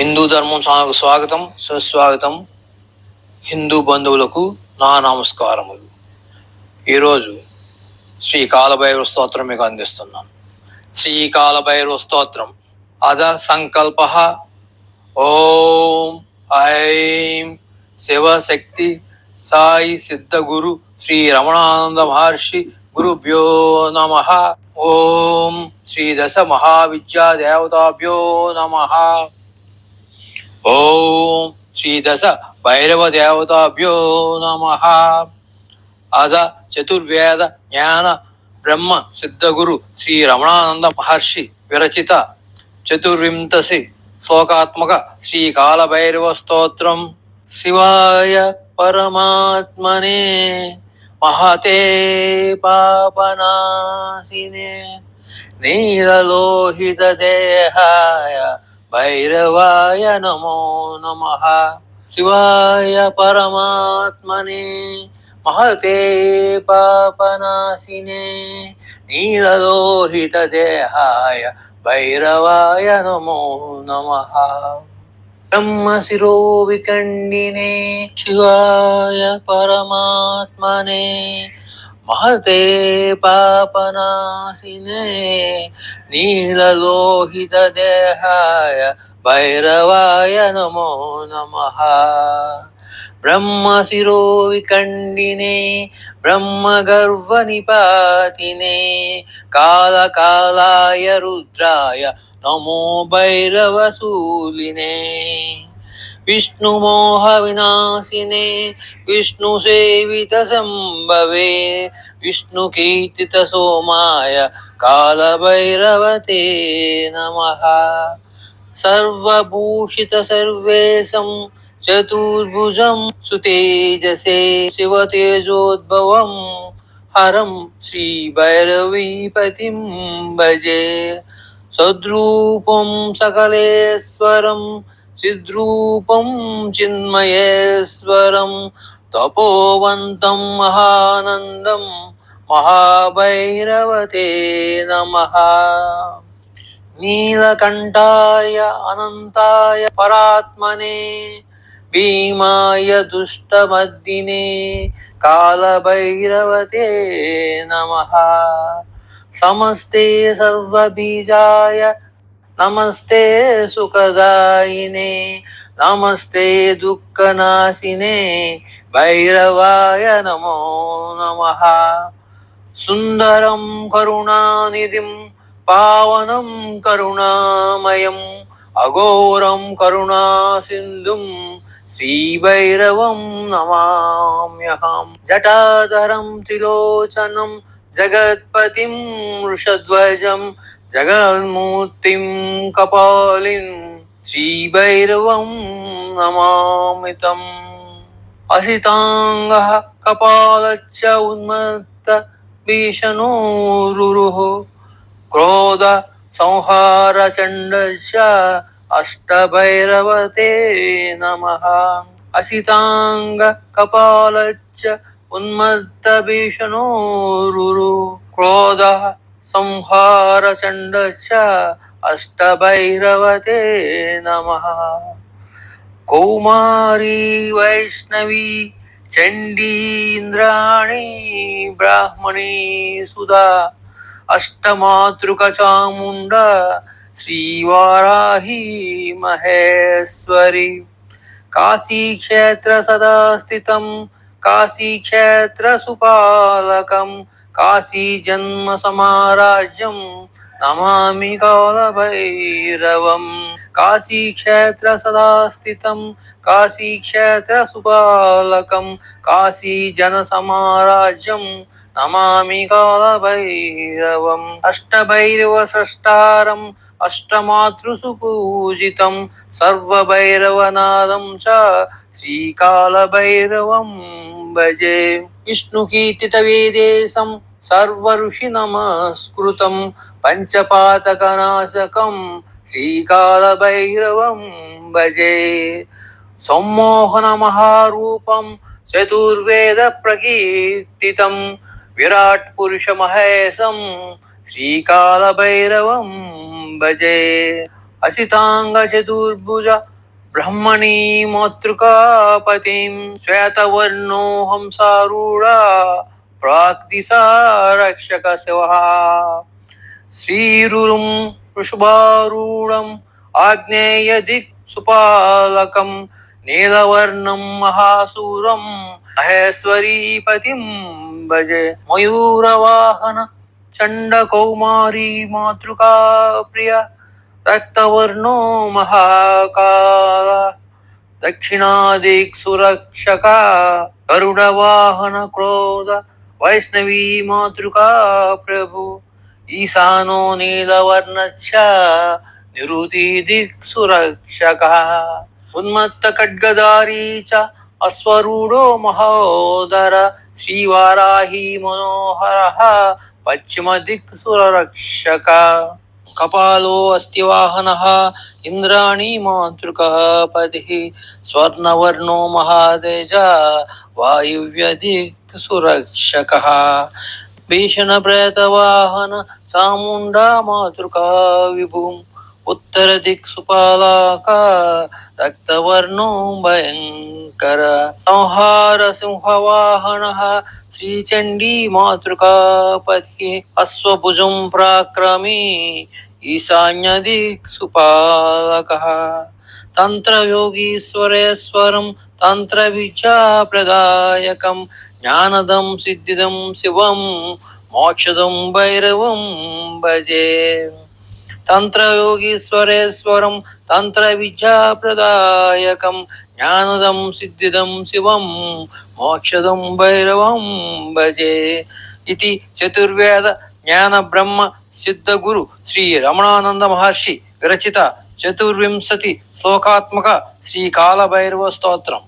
హిందూ ధర్మం ఛానల్కు స్వాగతం సుస్వాగతం. హిందూ బంధువులకు నా నమస్కారములు. ఈరోజు శ్రీ కాలభైరవ స్తోత్రం మీకు అందిస్తున్నాను. శ్రీ కాలభైరవ స్తోత్రం. అద సంకల్ప ఓం ఐం శివశక్తి సాయి సిద్ధ గురు శ్రీ రమణానంద మహర్షి గురుభ్యో నమ. ఓం శ్రీ దశ మహావిద్యా దేవతాభ్యో నమ. ఓం శ్రీ దశ భైరవ దేవతాభ్యో నమ. అద చతుర్వేద జ్ఞాన బ్రహ్మ సిద్ధగురు శ్రీ రమణానంద మహర్షి విరచిత. చతుర్వింశసి శ్లోకాత్మక శ్రీ కాలభైరవ స్తోత్రం. శివాయ పరమాత్మనే మహతే పాపనాశినే. నీలలోహిత దేహాయ భైరవాయ నమో నమ శివాయ పరమాత్మనే మహతే పాపనాశినే నీలలోహిత దేహాయ భైరవాయ నమో నమ బ్రహ్మశిరో వికండినే శివాయ పరమాత్మనే మహతే పాపనాశినే నీలలోహిత దేహాయ భైరవాయ నమో నమ. బ్రహ్మశిరో వికండినే బ్రహ్మగర్వ నిపాతినే కాలకాలాయ రుద్రాయ నమో భైరవశూలినే विष्णुमोहविनाशिने विष्णुसेवितसम्भवे विष्णुकीर्तितसोमाय कालभैरवते नमः। सर्वभूषितसर्वेशं चतुर्भुजं सुतेजसे शिवतेजोद्भवं हरं श्रीभैरवीपतिं भजे। सद्रूपं सकलेश्वरम् చిద్రూపం చిన్మయేశ్వరం తపోవంతం మహానందం మహాభైరవతే నమ. నీలకంఠాయ అనంతాయ పరాత్మనే భీమాయ దుష్టమద్దినే కాలభైరవతే నమ. సమస్తే సర్వబీజాయ నమస్తే సుఖదాయినే నమస్తే దుఃఖనాశినే భైరవాయ నమో నమ. సుందరం కరుణానిధిం పావనం కరుణామయం అఘోరం కరుణాసింధుం శ్రీభైరవం నమామ్యహం. జటాధరం త్రిలోచనం జగత్పతిం వృషధ్వజం ஜெகன்மூர்த்திம் கபாலின் ஸ்ரீபைரவம் நமாமிதம். அசிதாங்க கபாலச்ச உன்மத்த பீஷணோருருஹ. क्रोध संहारचण्डश्च अष्टभैरवते नमः असिताङ्गकपालच्च उन्मत्तभीषणोरुरु क्रोधः ఉన్మత్త భీషణోరురు క్రోధ సంహార చండశ్చ అష్టభైరవతే నమ కౌమారీ వైష్ణవీ చండీంద్రాణి బ్రాహ్మణీ సుధా అష్టమాతృక చాముండ శ్రీవారాహి మహేశ్వరి కాశీ జన్మ సమారాజ్యం నమామి కాలభైరవం కాశీక్షేత్ర సదా స్థితం కాశీక్షేత్ర సుపాలకం కాశీ జన సమారాజ్యం నమామి కాలభైరవం అష్టభైరవ సృష్టారం అష్టమాతృసు పూజితం సర్వభైరవనాదం చ శ్రీకాళభైరవం భజే. విష్ణుకీర్తిత వేదేశం సర్వ ఋషి నమస్కృతం పంచపాతకనాశకం శ్రీకాలభైరవం భజే. సమ్మోహన మహారూపం చతుర్వేద ప్రకీర్తితం విరాట్ పురుష మహేశం ब्रह्मणी मातृकापतिं श्वेतवर्णो हंसारूढा प्राक्तिसा रक्षकशिवः श्रीरुरुं वृषभारूढम् आग्नेयदिक् सुपालकं नीलवर्णं महेश्वरी पति भजे। मयूरवाहन कौमारी मातृका प्रिया రక్తవర్ణో మహాకాల దక్షిణాదిక్సురక్షక కరుణవాహన క్రోధ వైష్ణవీ మాతృకా ప్రభు ఈశానో నీలవర్ణశ్చ నిరుతి దిక్ ఉన్మత్త ఖడ్గదారీ చ అశ్వరూఢో మహోదర శ్రీవారాహి మనోహర పశ్చిమ దిక్సురక్షక కపాలో అస్తి వాహన ఇంద్రాణి మాతృక పది స్వర్ణవర్ణో మహాదేజ వాయువ్య సురక్షక భీషణ ప్రేతవాహన చాముండా మాతృకా విభుం उत्तर दिक्सुपालाका रक्तवर्णो भयङ्कर संहार सिंहवाहनः श्रीचण्डी मातृकापतिः अश्वभुजं प्राक्रमी ईशान्यदिक्सुपालकः तन्त्रयोगीश्वरेश्वरं तन्त्रविद्याप्रदायकं ज्ञानदं सिद्धिदं शिवं मोक्षदं भैरवं भजे సిద్ధిదం శివం మోక్షదం భైరవం భజే తంత్రయోగీశ్వరేశ్వరం తంత్ర విద్యా ప్రదాయకం జ్ఞానదం సిద్ధిదం శివం మోక్షదం భైరవం భజే ఇది చతుర్వేద